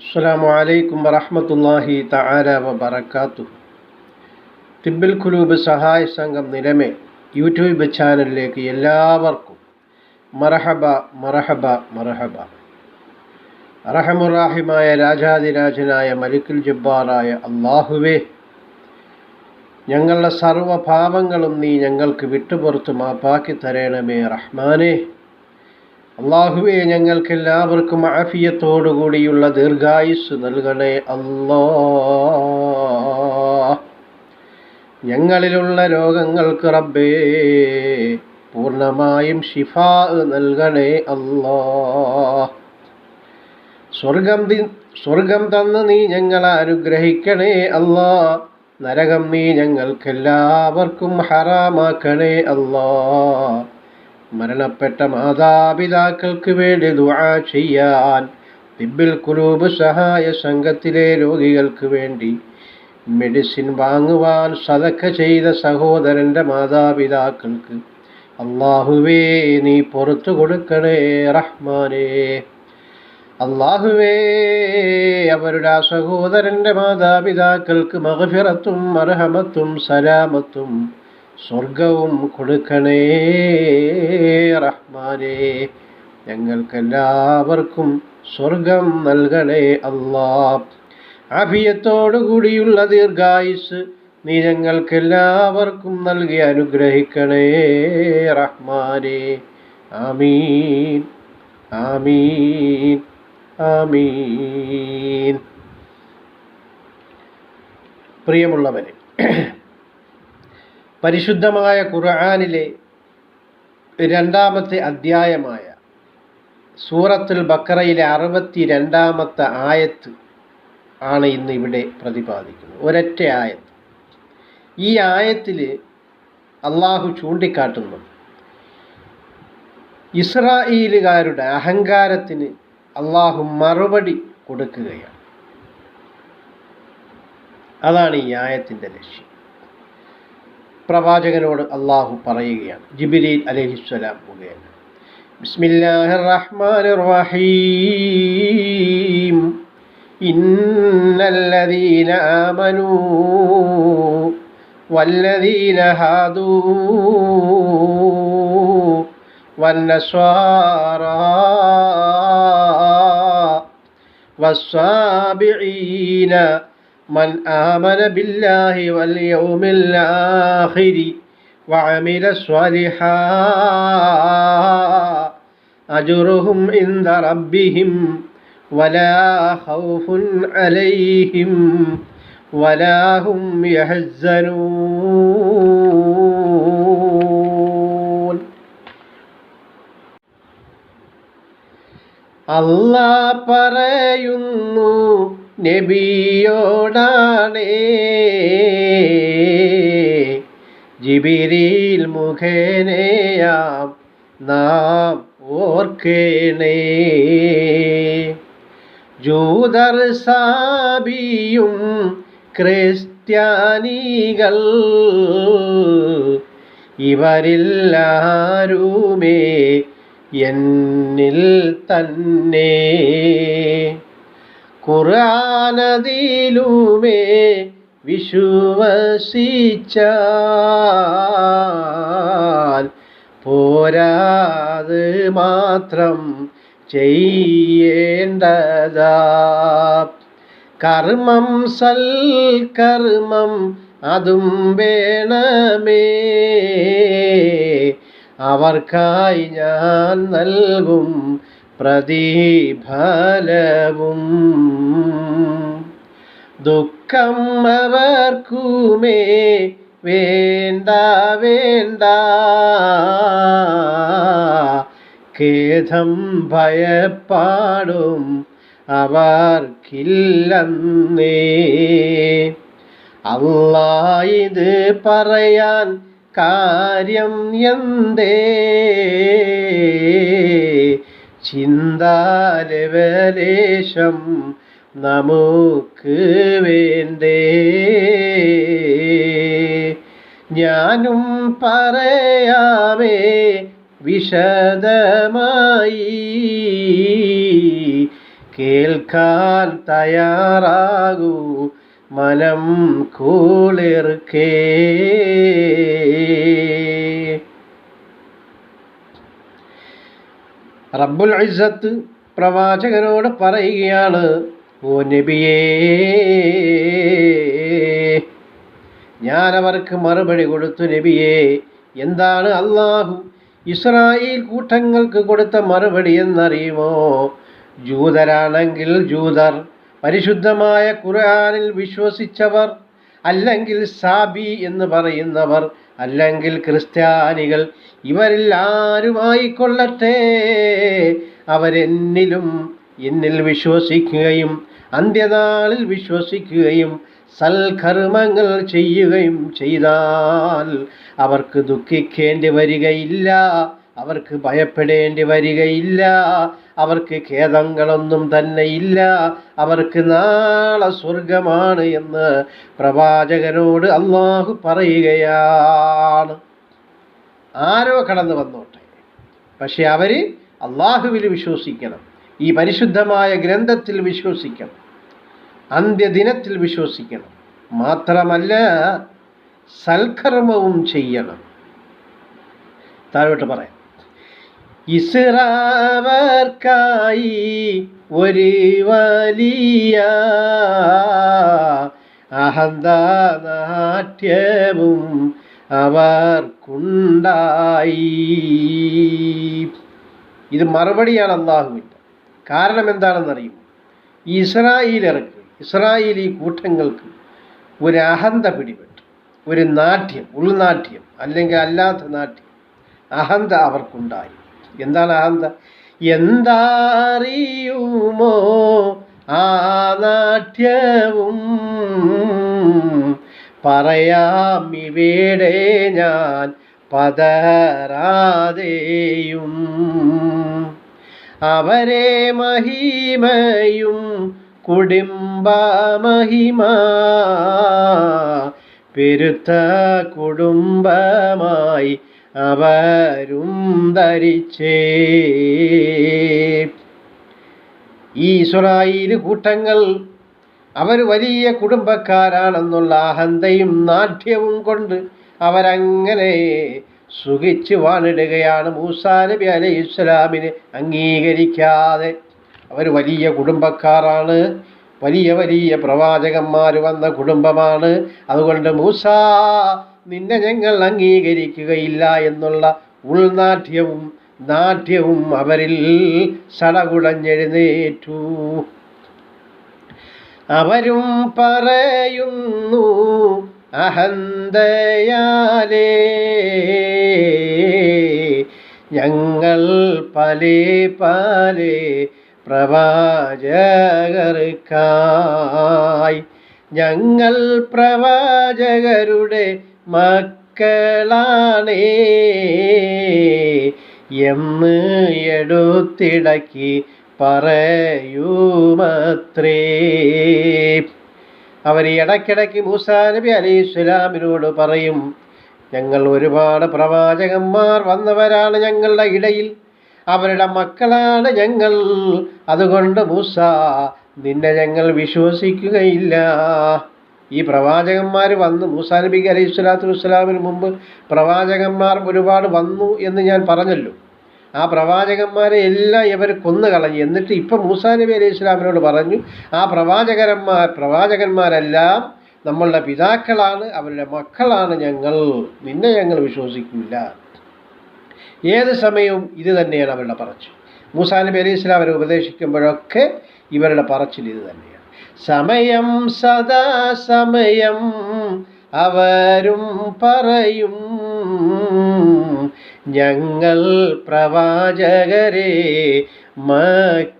അസ്സാം വലൈക്കും വറഹമത്തല്ലാഹി തആല ബറക്കാത്തു തിബിൽ ഖുലൂബ് സഹായ സംഘം നിലമേ യൂട്യൂബ് ചാനലിലേക്ക് എല്ലാവർക്കും മറഹബ മറഹബ മറഹബ. റഹമുറാഹിമായ രാജാതിരാജനായ മലിക്കുൽ ജബ്ബാറായ അള്ളാഹുവേ ഞങ്ങളുടെ സർവഭാവങ്ങളും നീ ഞങ്ങൾക്ക് വിട്ടുപുറത്ത് മാപ്പാക്കി തരേണമേ റഹ്മാനേ. അള്ളാഹുവെ ഞങ്ങൾക്ക് എല്ലാവർക്കും ആഫിയത്തോടുകൂടിയുള്ള ദീർഘായുസ് നൽകണേ അല്ലോ. ഞങ്ങളിലുള്ള രോഗങ്ങൾക്ക് റബ്ബേ പൂർണമായും ഷിഫാ നൽകണേ അല്ലോ. സ്വർഗം സ്വർഗം തന്ന് നീ ഞങ്ങളെ അനുഗ്രഹിക്കണേ അല്ലോ. നരകം നീ ഞങ്ങൾക്കെല്ലാവർക്കും ഹറാമാക്കണേ അല്ലാ. മരണപ്പെട്ട മാതാപിതാക്കൾക്ക് വേണ്ടി ദുആ ചെയ്യാൻ തിബിൽ കുലൂബ് സഹായ സംഘത്തിലെ രോഗികൾക്ക് വേണ്ടി മെഡിസിൻ വാങ്ങുവാൻ സതക്ക ചെയ്ത സഹോദരന്റെ മാതാപിതാക്കൾക്ക് അള്ളാഹുവേ നീ പുറത്തു കൊടുക്കണേ റഹ്മാനേ. അള്ളാഹുവേ അവരുടെ ആ സഹോദരന്റെ മാതാപിതാക്കൾക്ക് മഹഫിറത്തും അർഹമത്തും സലാമത്തും സ്വർഗവും കൊടുക്കണേ റഹ്മാനേ. ഞങ്ങൾക്കെല്ലാവർക്കും സ്വർഗം നൽകണേ അള്ളാ അഭിയത്തോടുകൂടിയുള്ള ദീർഘായുസ് നീ ഞങ്ങൾക്കെല്ലാവർക്കും നൽകി അനുഗ്രഹിക്കണേ റഹ്മാനേ. ആമീൻ ആമീൻ ആമീൻ. പ്രിയമുള്ളവരെ പരിശുദ്ധമായ ഖുർആാനിലെ രണ്ടാമത്തെ അധ്യായമായ സൂറത്തുൽ ബക്കറയിലെ അറുപത്തി രണ്ടാമത്തെ ആയത്ത് ആണ് ഇന്ന് ഇവിടെ പ്രതിപാദിക്കുന്നത്. ഒരൊറ്റ ആയത്ത്. ഈ ആയത്തിൽ അള്ളാഹു ചൂണ്ടിക്കാട്ടുന്നു. ഇസ്രായേലുകാരുടെ അഹങ്കാരത്തിന് അള്ളാഹു മറുപടി കൊടുക്കുകയാണ്. അതാണ് ഈ ആയത്തിന്റെ ലക്ഷ്യം. പ്രവാചകനോട് അള്ളാഹു പറയുകയാണ് ജിബിലീൽ അലഹിസ്വലാം മുഖേന ബിസ്മില്ലാഹിർ റഹ്മാനിർ റഹീം ഇന്നല്ലദീന ആമനൂ والذين هادوا والنصارى والصابعين من آمن بالله واليوم الآخر وعمل صالحا أجرهم عند ربهم ولا خوف عليهم ولا هم يحزنون അല്ലാ പറയുന്നു നബിയോടാണേ. ജിബിരിൽ മുഖേനയാം നാം ഓർക്കേണേ. ജൂതർ സാബിയും ക്രിസ്ത്യാനികൾ ഇവരില്ലാരുമേ എന്നിൽ തന്നെ. ഖുറാനതിലുമേ വിശ്വസിച്ചാൽ പോരാത് മാത്രം ചെയ്യേണ്ടതാ. കർമ്മം സൽക്കർമ്മം അതും വേണമേ. അവർക്കായി ഞാൻ നൽകും പ്രതിഫലവും. ദുഃഖം അവർക്കുമേ വേണ്ട വേണ്ട. ഖേദം ഭയപ്പാടും അവർക്കില്ലെന്നേ. അല്ലാ ഇത് പറയാൻ കാര്യം എന്തേ? ചിന്താലവലേശം നമുക്ക് വേണ്ടേ ഞാനും പറയാമേ വിശദമായി. കേൾക്കാൻ തയ്യാറാകൂ മനം കൂളിർക്കേ. റബ്ബുൽ ഇസ്സത്ത് പ്രവാചകനോട് പറയുകയാണ് ഓ നബിയേ ഞാൻ അവർക്ക് മറുപടി കൊടുത്തു നബിയേ. എന്താണ് അള്ളാഹു ഇസ്രായേൽ കൂട്ടങ്ങൾക്ക് കൊടുത്ത മറുപടി എന്നറിയുമോ? ജൂതരാണെങ്കിൽ ജൂതർ പരിശുദ്ധമായ ഖുർആനിൽ വിശ്വസിച്ചവർ അല്ലെങ്കിൽ സാബി എന്ന് പറയുന്നവർ അല്ലെങ്കിൽ ക്രിസ്ത്യാനികൾ ഇവരിൽ ആരുമായിക്കൊള്ളട്ടെ അവരെന്നിലും എന്നിൽ വിശ്വസിക്കുകയും അന്ത്യനാളിൽ വിശ്വസിക്കുകയും സൽകർമ്മങ്ങൾ ചെയ്യുകയും ചെയ്താൽ അവർക്ക് ദുഃഖിക്കേണ്ടി വരികയില്ല. അവർക്ക് ഭയപ്പെടേണ്ടി വരികയില്ല. അവർക്ക് ഖേദങ്ങളൊന്നും തന്നെ ഇല്ല. അവർക്ക് നാളെ സ്വർഗമാണ് എന്ന് പ്രവാചകനോട് അള്ളാഹു പറയുകയാണ്. ആരോ കടന്നു വന്നോട്ടെ. പക്ഷെ അവർ അള്ളാഹുവിൽ വിശ്വസിക്കണം. ഈ പരിശുദ്ധമായ ഗ്രന്ഥത്തിൽ വിശ്വസിക്കണം. അന്ത്യദിനത്തിൽ വിശ്വസിക്കണം. മാത്രമല്ല സൽക്കർമ്മവും ചെയ്യണം. താഴോട്ട് പറയാം. ഇസ്രാവർക്കായി ഒരു വലിയ അഹന്ത നാട്യവും അവർക്കുണ്ടായി. ഇത് മറുപടിയാണ് അള്ളാഹുവിന്റെ കാരണം എന്താണെന്നറിയും ഇസ്രായേലർക്ക് ഇസ്രായേലി കൂട്ടങ്ങൾക്ക് ഒരു അഹന്ത പിടിപെട്ടു. ഒരു നാട്യം ഉൾനാട്യം അല്ലെങ്കിൽ അല്ലാത്ത നാട്യം അഹന്ത അവർക്കുണ്ടായി. എന്താണ് അഹന്ത എന്താറിയുമോ ആ നാട്യവും? പറയാം ഇവിടെ ഞാൻ പതരാതെയും. അവരെ മഹിമയും കുടുംബ മഹിമ പെരുത്ത കുടുംബമായി അവരും ധരിച്ചേ. ഈ ഇസ്രായേൽ കൂട്ടങ്ങൾ അവർ വലിയ കുടുംബക്കാരാണെന്നുള്ള അഹന്തയും നാട്യവും കൊണ്ട് അവരങ്ങനെ സുഖിച്ച് വാണിടുകയാണ് മൂസാ നബി അലൈഹി ഇസ്ലാമിനെ അംഗീകരിക്കാതെ. അവർ വലിയ കുടുംബക്കാരാണ്. വലിയ വലിയ പ്രവാചകന്മാർ വന്ന കുടുംബമാണ്. അതുകൊണ്ട് മൂസ നിന്നെ ഞങ്ങൾ അംഗീകരിക്കുകയില്ല എന്നുള്ള ഉൾനാട്യവും നാട്യവും അവരിൽ സടകുടഞ്ഞെഴുന്നേറ്റു. അവരും പറയുന്നു അഹന്തയാലേ ഞങ്ങൾ പലേ പലേ പ്രവാചകർക്കായി ഞങ്ങൾ പ്രവാചകരുടെ മക്കളാണേ. എന്ന് എടുത്തിടക്കി പറയുമത്രേ. അവർ ഇടയ്ക്കിടയ്ക്ക് മൂസാ നബി അലൈഹി സ്വലാമിനോട് പറയും ഞങ്ങൾ ഒരുപാട് പ്രവാചകന്മാർ വന്നവരാണ് ഞങ്ങളുടെ ഇടയിൽ. അവരുടെ മക്കളാണ് ഞങ്ങൾ. അതുകൊണ്ട് മൂസ നിന്നെ ഞങ്ങൾ വിശ്വസിക്കുകയില്ല. ഈ പ്രവാചകന്മാർ വന്നു. മൂസാ നബിക്ക് അലൈഹി സ്വലാത്തു വസ്സലാമിന് മുമ്പ് പ്രവാചകന്മാർ ഒരുപാട് വന്നു എന്ന് ഞാൻ പറഞ്ഞല്ലോ. ആ പ്രവാചകന്മാരെ എല്ലാം ഇവർ കൊന്നു കളഞ്ഞു എന്നിട്ട് ഇപ്പം മൂസാ നബി അലൈഹി സ്വലാമിനോട് പറഞ്ഞു ആ പ്രവാചകന്മാർ പ്രവാചകന്മാരെല്ലാം നമ്മളുടെ പിതാക്കളാണ് അവരുടെ മക്കളാണ് ഞങ്ങൾ. നിന്നെ ഞങ്ങൾ വിശ്വസിക്കില്ല ഏത് സമയവും ഇത് തന്നെയാണ് അവരുടെ പറച്ചിൽ. മൂസാ നബി അലൈഹി അവരെ ഉപദേശിക്കുമ്പോഴൊക്കെ ഇവരുടെ പറച്ചിൽ ഇത് തന്നെയാണ്. സമയം സദാ സമയം അവരും പറയും ഞങ്ങൾ പ്രവാചകരെ മക്കളാണ്.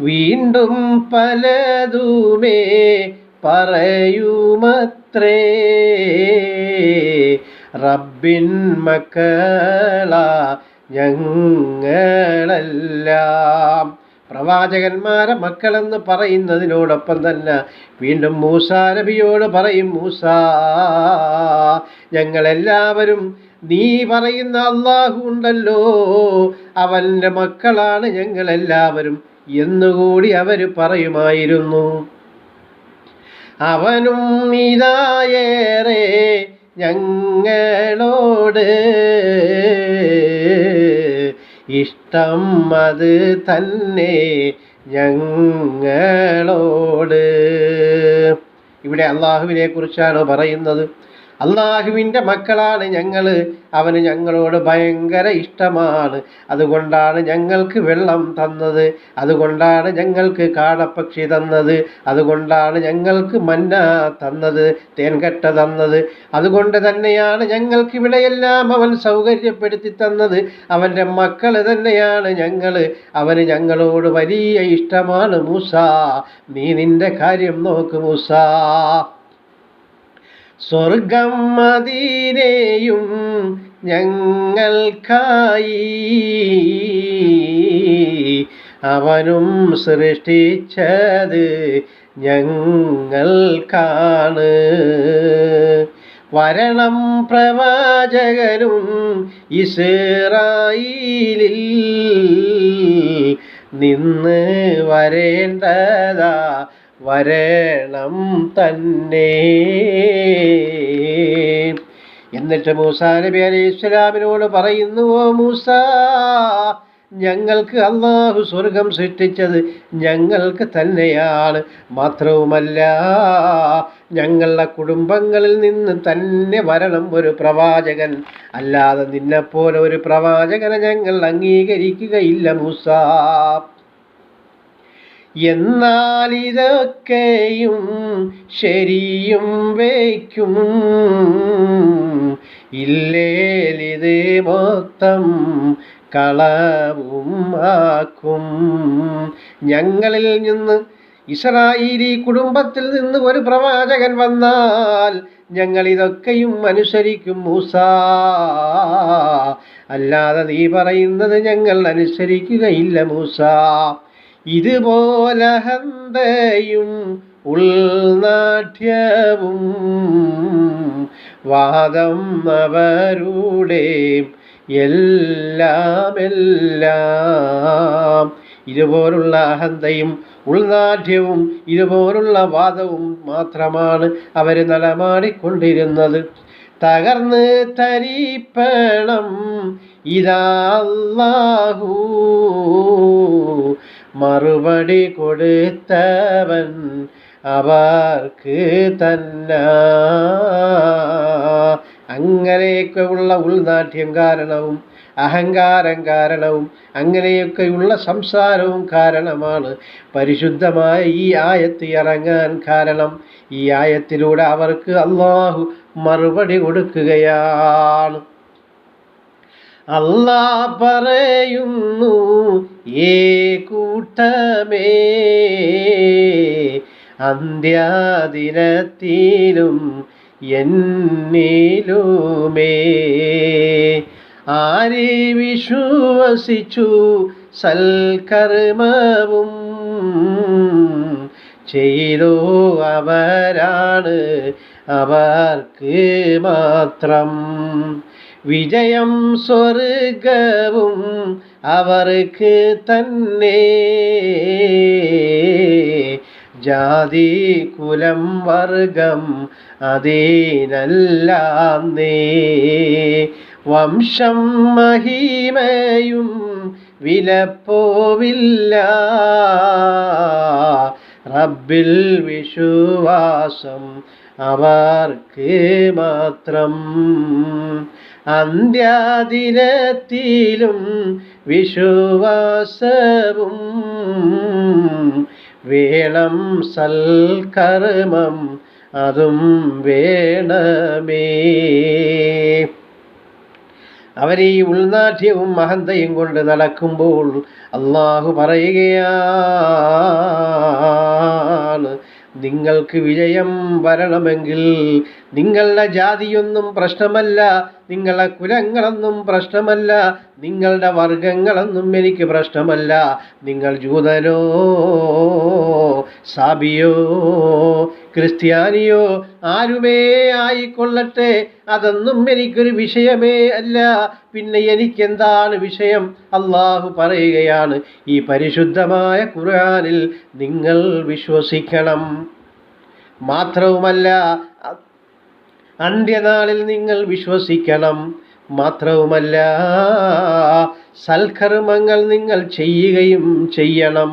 വീണ്ടും പലതുമേ പറയുമത്രേ. റബ്ബിൻ മക്കള ഞങ്ങളെല്ലാം. പ്രവാചകന്മാരെ മക്കളെന്ന് പറയുന്നതിനോടൊപ്പം തന്നെ വീണ്ടും മൂസ നബിയോട് പറയും മൂസ ഞങ്ങളെല്ലാവരും നീ പറയുന്ന അള്ളാഹു ഉണ്ടല്ലോ. അവന്റെ മക്കളാണ് ഞങ്ങളെല്ലാവരും എന്നുകൂടി അവർ പറയുമായിരുന്നു. അവനും ഇതായേറെ ഞങ്ങളോട് ഇഷ്ടം അത് തന്നെ ഞങ്ങളോട്. ഇവിടെ അള്ളാഹുവിനെ കുറിച്ചാണ് പറയുന്നത്. അള്ളാഹുവിന്റെ മക്കളാണ് ഞങ്ങൾ അവന് ഞങ്ങളോട് ഭയങ്കര ഇഷ്ടമാണ്. അതുകൊണ്ടാണ് ഞങ്ങൾക്ക് വെള്ളം തന്നത്. അതുകൊണ്ടാണ് ഞങ്ങൾക്ക് കാടപ്പക്ഷി തന്നത്. അതുകൊണ്ടാണ് ഞങ്ങൾക്ക് മന്ന തന്നത്. തേൻകട്ട തന്നത്. അതുകൊണ്ട് തന്നെയാണ് ഞങ്ങൾക്ക് ഇവിടെയെല്ലാം അവൻ സൗകര്യപ്പെടുത്തി തന്നത്. അവന്റെ മക്കൾ തന്നെയാണ് ഞങ്ങൾ അവന് ഞങ്ങളോട് വലിയ ഇഷ്ടമാണ് മൂസ. നീ നിന്റെ കാര്യം നോക്ക് മൂസ. സ്വർഗം മദീനയും ഞങ്ങൾക്കായി. അവനും സൃഷ്ടിച്ചത് ഞങ്ങൾക്കാണ്. വരണം പ്രവാചകനും ഇസ്രായേലിൽ നിന്ന് വരേണ്ടതാ വരണം തന്നെ. എന്നിട്ട് മൂസാ നബി അലൈഹി ഇസ്ലാമിനോട് പറയുന്നു ഓ മൂസ ഞങ്ങൾക്ക് അള്ളാഹു സ്വർഗം സൃഷ്ടിച്ചത് ഞങ്ങൾക്ക് തന്നെയാണ്. മാത്രവുമല്ല ഞങ്ങളുടെ കുടുംബങ്ങളിൽ നിന്ന് തന്നെ വരണം ഒരു പ്രവാചകൻ. അല്ലാതെ നിന്നെപ്പോലെ ഒരു പ്രവാചകനെ ഞങ്ങൾ അംഗീകരിക്കുകയില്ല മൂസ. എന്നാൽ ഇതൊക്കെയും ശരിയും വയ്ക്കും. ഇല്ലേലിത് മൊത്തം കളവും ആക്കും ഞങ്ങളിൽ നിന്ന് ഇസ്രായേലി കുടുംബത്തിൽ നിന്ന് ഒരു പ്രവാചകൻ വന്നാൽ ഞങ്ങൾ ഇതൊക്കെയും അനുസരിക്കും മൂസ. അല്ലാതെ നീ പറയുന്നത് ഞങ്ങൾ അനുസരിക്കുകയില്ല മൂസ. ഇതുപോലെ ഹന്തയും ഉൾനാട്യവും വാദം അവരുടെ എല്ലാം എല്ലാം ഇതുപോലുള്ള അഹന്തയും ഉൾനാട്യവും ഇതുപോലുള്ള വാദവും മാത്രമാണ് അവർ നടമാടിക്കൊണ്ടിരുന്നത്. തകർന്ന് തരിപ്പണം ഇതാഹു മറുപടി കൊടുത്തവൻ അവർക്ക് തന്ന. അങ്ങനെയൊക്കെ ഉള്ള ഉൾനാട്യം കാരണവും അഹങ്കാരം കാരണവും അങ്ങനെയൊക്കെയുള്ള സംസാരവും കാരണമാണ് പരിശുദ്ധമായ ഈ ആയത്ത് ഇറങ്ങാൻ കാരണം. ഈ ആയത്തിലൂടെ അവർക്ക് അള്ളാഹു മറുപടി കൊടുക്കുകയാണ്. അല്ലാ പറയുന്നു ഏ കൂട്ടമേ അന്ത്യാദിനത്തിലും എന്നിലുമേ. ആരെ വിശ്വസിച്ചു സൽക്കർമ്മവും ചെയ്തോ അവരാണ് അവർക്ക് മാത്രം. വിജയം സ്വർഗവും അവർക്ക് തന്നെ. ജാതി കുലം വർഗം അതീനല്ലാം നേ വംശം മഹിമയും വിലപ്പോവില്ല. റബ്ബിൽ വിശ്വാസം അവർക്ക് മാത്രം അന്ത്യാദിനത്തിലും വിശ്വാസവും വേണം സൽക്കർമ്മം അതും വേണമേ. അവർ ഈ ഉൾനാട്യവും മഹന്തയും കൊണ്ട് നടക്കുമ്പോൾ അള്ളാഹു പറയുകയാണ് നിങ്ങൾക്ക് വിജയം വരണമെങ്കിൽ നിങ്ങളുടെ ജാതിയൊന്നും പ്രശ്നമല്ല നിങ്ങളുടെ കുലങ്ങളൊന്നും പ്രശ്നമല്ല നിങ്ങളുടെ വർഗങ്ങളൊന്നും എനിക്ക് പ്രശ്നമല്ല. നിങ്ങൾ ജൂതനോ സാബിയോ ക്രിസ്ത്യാനിയോ ആരുമേ ആയിക്കൊള്ളട്ടെ? അതൊന്നും എനിക്കൊരു വിഷയമേ അല്ല. പിന്നെ എനിക്കെന്താണ് വിഷയം? അള്ളാഹു പറയുകയാണ് ഈ പരിശുദ്ധമായ ഖുർആനിൽ നിങ്ങൾ വിശ്വസിക്കണം. മാത്രവുമല്ല അന്ത്യനാളിൽ നിങ്ങൾ വിശ്വസിക്കണം. മാത്രവുമല്ല സൽക്കർമ്മങ്ങൾ നിങ്ങൾ ചെയ്യുകയും ചെയ്യണം.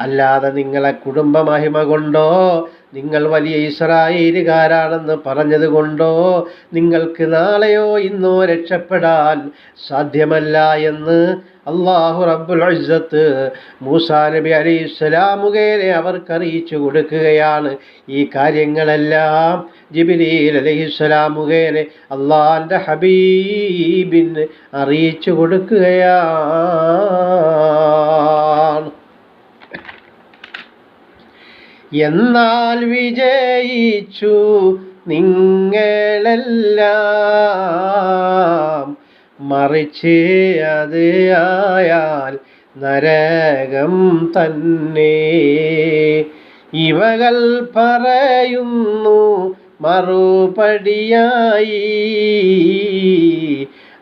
അല്ലാതെ നിങ്ങളെ കുടുംബ മഹിമ കൊണ്ടോ നിങ്ങൾ വലിയ ഇസ്രായേലുകാരാണെന്ന് പറഞ്ഞതുകൊണ്ടോ? നിങ്ങൾക്ക് നാളെയോ ഇന്നോ രക്ഷപ്പെടാൻ സാധ്യമല്ല എന്ന് അള്ളാഹു റബ്ബുൽ ഇസ്സത്ത് മൂസാ നബി അലൈഹി സ്വലാം മുഖേന അവർക്ക് അറിയിച്ചു കൊടുക്കുകയാണ്. ഈ കാര്യങ്ങളെല്ലാം ജിബിലീൽ അലൈഹിസ്സലാം മുഖേന അള്ളാഹിന്റെ ഹബീബിന് അറിയിച്ചു കൊടുക്കുകയാണ്. എന്നാൽ വിജയിച്ചു നിങ്ങളെല്ലാം. മറിച്ച് അത് ആയാൽ നരകം തന്നെ. ഇവകൾ പറയുന്നു മറുപടിയായി.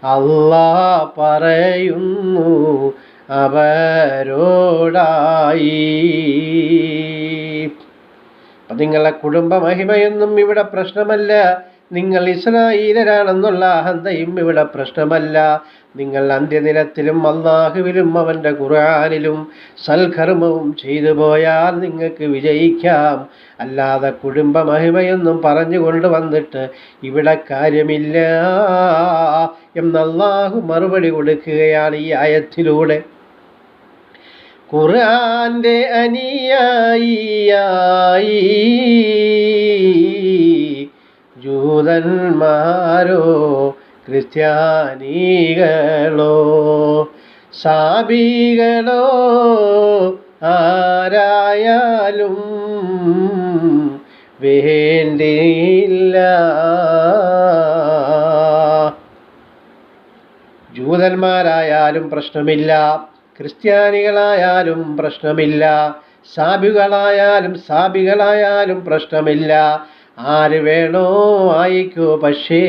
അല്ലാ പറയുന്നു അവരോടായി. നിങ്ങളെ കുടുംബ മഹിമയൊന്നും ഇവിടെ പ്രശ്നമല്ല. നിങ്ങൾ ഇസ്രായീലരാണെന്നുള്ള അഹന്തയും ഇവിടെ പ്രശ്നമല്ല. നിങ്ങൾ അന്ത്യദിനത്തിലും അള്ളാഹുവിലും അവന്റെ ഖുർആാനിലും സൽക്കർമ്മവും ചെയ്തു പോയാൽ നിങ്ങൾക്ക് വിജയിക്കാം. അല്ലാതെ കുടുംബ മഹിമയൊന്നും പറഞ്ഞുകൊണ്ട് വന്നിട്ട് ഇവിടെ കാര്യമില്ല. എന്നല്ലാഹു മറുപടി കൊടുക്കുകയാണ് ഈ ആയത്തിലൂടെ. ഖുർആന്റെ അനിയായി ജൂതന്മാരോ ക്രിസ്ത്യാനികളോ സാബികളോ ആരായാലും വേണ്ടിയില്ല. ജൂതന്മാരായാലും പ്രശ്നമില്ല. ക്രിസ്ത്യാനികളായാലും പ്രശ്നമില്ല. സാബികളായാലും സാബികളായാലും പ്രശ്നമില്ല. ആര് വേണോ ആയിക്കോ പക്ഷേ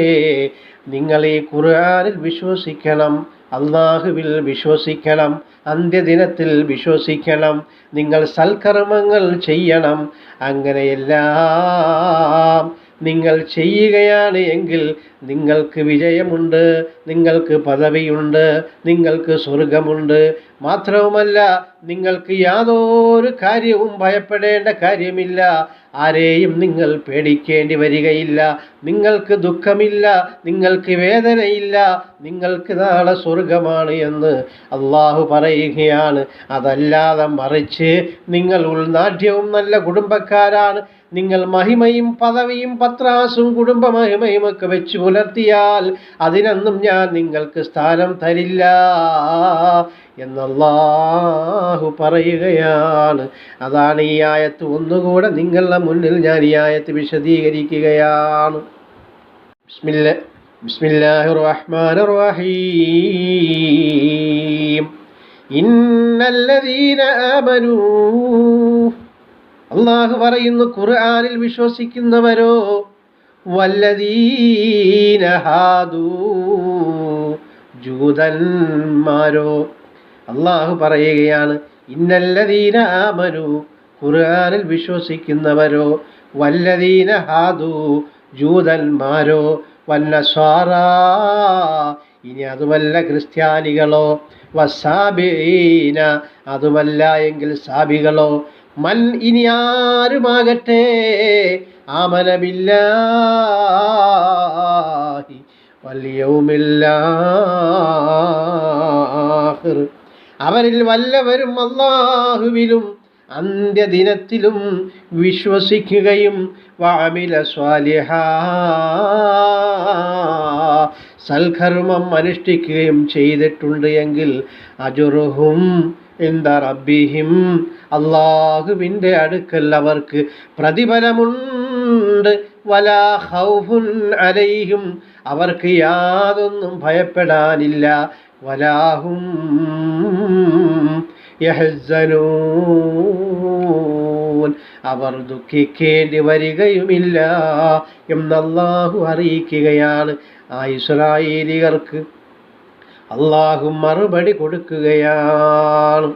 നിങ്ങൾ ഈ ഖുർആനിൽ വിശ്വസിക്കണം അള്ളാഹുവിൽ വിശ്വസിക്കണം അന്ത്യദിനത്തിൽ വിശ്വസിക്കണം നിങ്ങൾ സൽക്കർമ്മങ്ങൾ ചെയ്യണം അങ്ങനെയെല്ലാം നിങ്ങൾ ചെയ്യുകയാണ് എങ്കിൽ നിങ്ങൾക്ക് വിജയമുണ്ട് നിങ്ങൾക്ക് പദവിയുണ്ട് നിങ്ങൾക്ക് സ്വർഗമുണ്ട്. മാത്രവുമല്ല നിങ്ങൾക്ക് യാതൊരു കാര്യവും ഭയപ്പെടേണ്ട കാര്യമില്ല. ആരെയും നിങ്ങൾ പേടിക്കേണ്ടി വരികയില്ല. നിങ്ങൾക്ക് ദുഃഖമില്ല നിങ്ങൾക്ക് വേദനയില്ല നിങ്ങൾക്ക് നാളെ സ്വർഗമാണ് എന്ന് അള്ളാഹു പറയുകയാണ്. അതല്ലാതെ മറിച്ച് നിങ്ങൾ ഉൾനാട്യവും നല്ല കുടുംബക്കാരാണ്. നിങ്ങൾ മഹിമയും പദവിയും പത്രാസും കുടുംബ മഹിമയും ഒക്കെ വെച്ച് പുലർത്തിയാൽ അതിനൊന്നും ഞാൻ നിങ്ങൾക്ക് സ്ഥാനം തരില്ല എന്നല്ലാഹു പറയുകയാണ്. അതാണ് ഈ ആയത്ത്. ഒന്നുകൂടെ നിങ്ങളുടെ മുന്നിൽ ഞാൻ ഈ ആയത്ത് വിശദീകരിക്കുകയാണ്. ബിസ്മില്ല ബിസ്മില്ലാഹി റഹീം ഇന്നല്ലദീന ആമനൂ അള്ളാഹു പറയുന്നു ഖുർആാനിൽ വിശ്വസിക്കുന്നവരോ വല്ലദീന ഹാദൂ ജൂതന്മാരോ. അള്ളാഹു പറയുകയാണ് ഇന്നല്ലദീന ആമനു ഖുർആാനിൽ വിശ്വസിക്കുന്നവരോ വല്ലദീന ഹാദു ജൂതന്മാരോ വന്നസ്വാറ ഇനി അതുമല്ല ക്രിസ്ത്യാനികളോ വസാബീന അതുമല്ല എങ്കിൽ സാബികളോ മൻ ഇനി ആരുമാകട്ടെ? ആമനബില്ലാഹി വല്യവുമില്ലാഹിർ അവരിൽ വല്ലവരും അള്ളാഹുവിലും അന്ത്യദിനത്തിലും വിശ്വസിക്കുകയും വാമില സ്വാലിഹ സൽക്കർമ്മം അനുഷ്ഠിക്കുകയും ചെയ്തിട്ടുണ്ട് എങ്കിൽ അജുറുഹും എന്താ റബ്ബിഹിം? അള്ളാഹുവിന്റെ അടുക്കൽ അവർക്ക് പ്രതിഫലമുണ്ട്. വലാ ഹൗഫുൻ അലൈഹിം. അവർക്ക് യാതൊന്നും ഭയപ്പെടാനില്ല. വലാഹും യഹ്സനൂൻ. അവർ ദുഃഖിക്കേണ്ടി വരികയുമില്ല എന്നല്ലാഹു അറിയിക്കുകയാണ്. ആ ഇസ്രായേലികർക്ക് അള്ളാഹു മറുപടി കൊടുക്കുകയാണ്.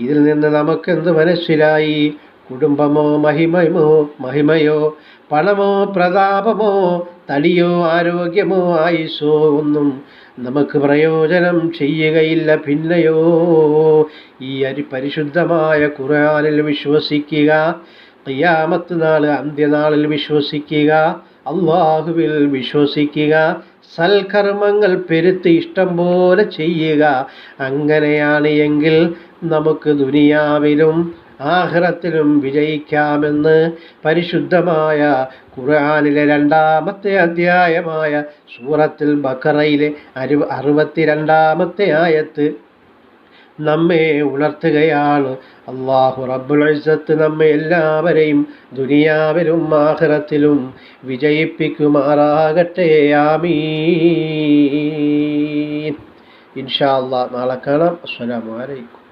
ഇതിൽ നിന്ന് നമുക്കെന്ത് മനസ്സിലായി? കുടുംബമോ മഹിമയോ മഹിമയോ പണമോ പ്രതാപമോ തടിയോ ആരോഗ്യമോ ആയുസോ ഒന്നും നമുക്ക് പ്രയോജനം ചെയ്യുകയില്ല. പിന്നെയോ ഈ അരി പരിശുദ്ധമായ ഖുർആനിൽ വിശ്വസിക്കുക. ഖിയാമത്ത് നാൾ അന്ത്യനാളിൽ വിശ്വസിക്കുക. അള്ളാഹുവിൽ വിശ്വസിക്കുക. സൽക്കർമ്മങ്ങൾ പെരുത്ത് ഇഷ്ടം പോലെ ചെയ്യുക. അങ്ങനെയാണ് എങ്കിൽ നമുക്ക് ദുനിയാവിലും ആഹ്റത്തിലും വിജയിക്കാമെന്ന് പരിശുദ്ധമായ ഖുർആാനിലെ രണ്ടാമത്തെ അധ്യായമായ സൂറത്തിൽ ബക്കറയിലെ അരു അറുപത്തിരണ്ടാമത്തെ ആയത്ത് നമ്മെ ഉണർത്തുകയാണ്. അള്ളാഹു റബ്ബുൽ ഇസ്സത്ത് നമ്മെ എല്ലാവരെയും ദുനിയാവിലും ആഖിറത്തിലും വിജയിപ്പിക്കുമാറാകട്ടെ. ആമീൻ. ഇൻഷാ അള്ളാഹ് നാളെ കാണാം. അസ്സലാമു അലൈക്കും.